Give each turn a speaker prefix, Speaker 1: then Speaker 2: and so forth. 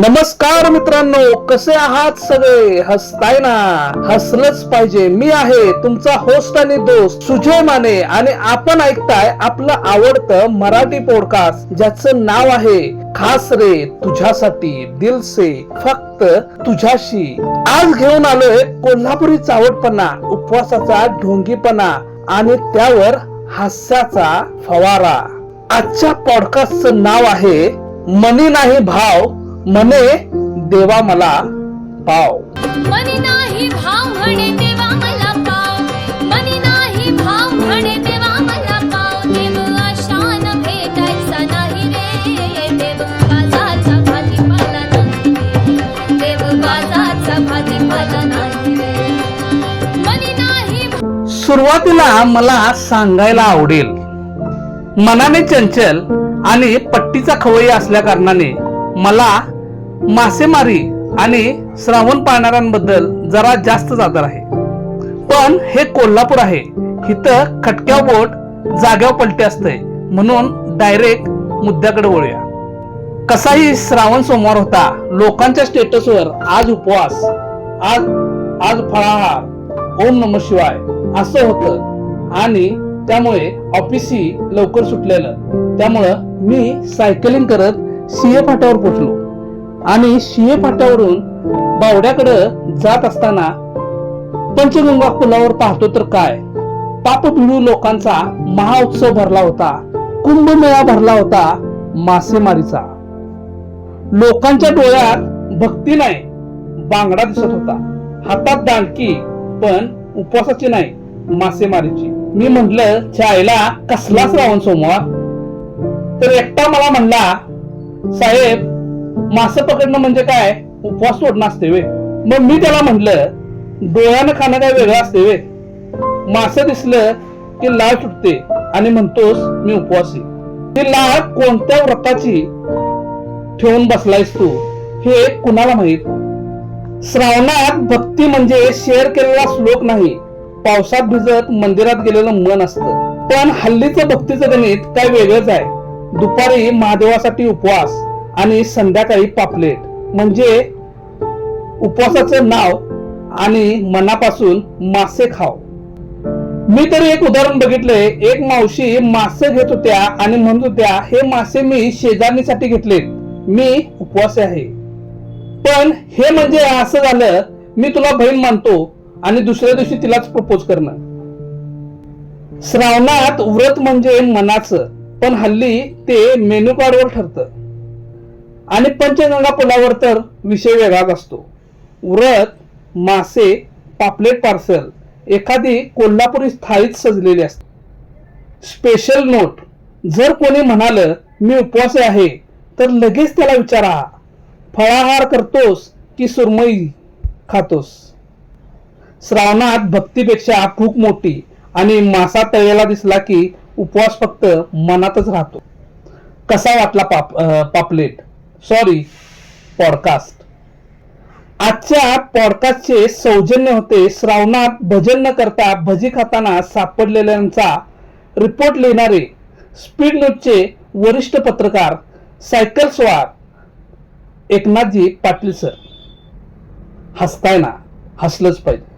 Speaker 1: नमस्कार मित्रांनो कसे आहात सगळे? हसताय ना हसलंच पाहिजे. मी आहे तुमचा होस्ट आणि दोस्त सुजय माने आणि आपण ऐकताय आपलं आवडतं मराठी पॉडकास्ट ज्याचं नाव आहे खास रे तुझ्यासाठी दिल से फक्त तुझ्याशी. आज घेऊन आलोय कोल्हापुरी चावटपणा उपवासाचा ढोंगीपणा आणि त्यावर हास्याचा फवारा. आजच्या पॉडकास्टचं नाव आहे मनी नाही भाव मने देवा मला पाव
Speaker 2: मनी नाही भाव म्हणे देवा मला पाव. मनी नाही भाव म्हणे देवा मला पाव. देव आशान भेटायचा नाही रे. देव बाजाचा भाजीपाला नाही देव बाजाचा भाजीपाला नाही रे. मनी नाही
Speaker 1: सुरुवातीला मला सांगायला आवडेल. मनाने चंचल आणि पट्टीचा खवय्ये असल्या कारणाने मला मासेमारी आणि श्रावण पाळणाऱ्यांबद्दल जरा जास्तच आदर आहे. पण हे कोल्हापूर आहे. इथं खटक्या बोट जाग्यावर पलटे असते म्हणून डायरेक्ट मुद्द्याकडे वळूया. कसाही श्रावण सोमवार होता लोकांच्या स्टेटसवर आज उपवास आज आज फळाहार ओम नम शिवाय असं होतं. आणि त्यामुळे ऑफिसही लवकर सुटलेलं. त्यामुळं मी सायकलिंग करत सीए फाट्यावर पोचलो आणि सीए फाट्यावरून बावड्याकडं जात असताना पंचगंगा पुलावर पाहतो तर काय? पापभिडू लोकांचा महाउत्सव भरला होता. कुंभमेळा भरला होता मासेमारीचा. लोकांच्या डोळ्यात भक्ती नाही बांगडा दिसत होता. हातात दांडकी पण उपवासाची नाही मासेमारीची. मी म्हंटल छायला कसलाच रावण सोमवार? तर एकटा मला म्हणला साहेब मासे पकडणं म्हणजे काय? उपवास सोडणं असते वे मग मी त्याला म्हंटल डोळ्यानं खाणं काय वेगळं असते वे मासे दिसलं की लाळ सुटते आणि म्हणतोस मी उपवासी. ती लाळ कोणत्या व्रताची ठेवून बसलायस तू? हे कुणाला माहीत? श्रावणात भक्ती म्हणजे शेअर केलेला श्लोक नाही. पावसात भिजत मंदिरात गेलेलं मन असतं. पण हल्लीचं भक्तीचं गणित काय वेगळंच आहे. दुपारी महादेवासाठी उपवास आणि संध्याकाळी पापलेट. म्हणजे उपवासाचं नाव आणि मनापासून मासे खाव. मी तरी एक उदाहरण बघितले एक मावशी मासे घेत होत्या आणि म्हणत होत्या हे मासे मी शेजारणीसाठी घेतलेत. मी उपवास आहे. पण हे म्हणजे असं झालं मी तुला बहीण मानतो आणि दुसऱ्या दिवशी तिलाच प्रपोज करणं. श्रावणात व्रत म्हणजे मनाचं. पण हल्ली ते मेन्यू कार्डवर ठरतं. आणि पंचगंगा पुलावर तर विषय वेगळाच असतो. व्रत मासे पापलेट पार्सल एखादी कोल्हापुरी थाळीत सजलेली असते. स्पेशल नोट जर कोणी म्हणाल मी उपवास आहे तर लगेच त्याला विचारा फळाहार करतोस की सुरमई खातोस? श्रावणात भक्तीपेक्षा भूक मोठी आणि मासा तळलेला दिसला की उपवास फक्त मनातच राहतो. कसा वाटला पाप पापलेट? सॉरी पॉडकास्ट आजच्या पॉडकास्टचे सौजन्य होते श्रावणात भजन न करता भजी खाताना सापडलेल्यांचा रिपोर्ट लिहिणारे स्पीड न्यूजचे वरिष्ठ पत्रकार सायकल स्वार एकनाथजी पाटील सर हसताय ना हसलंच पाहिजे.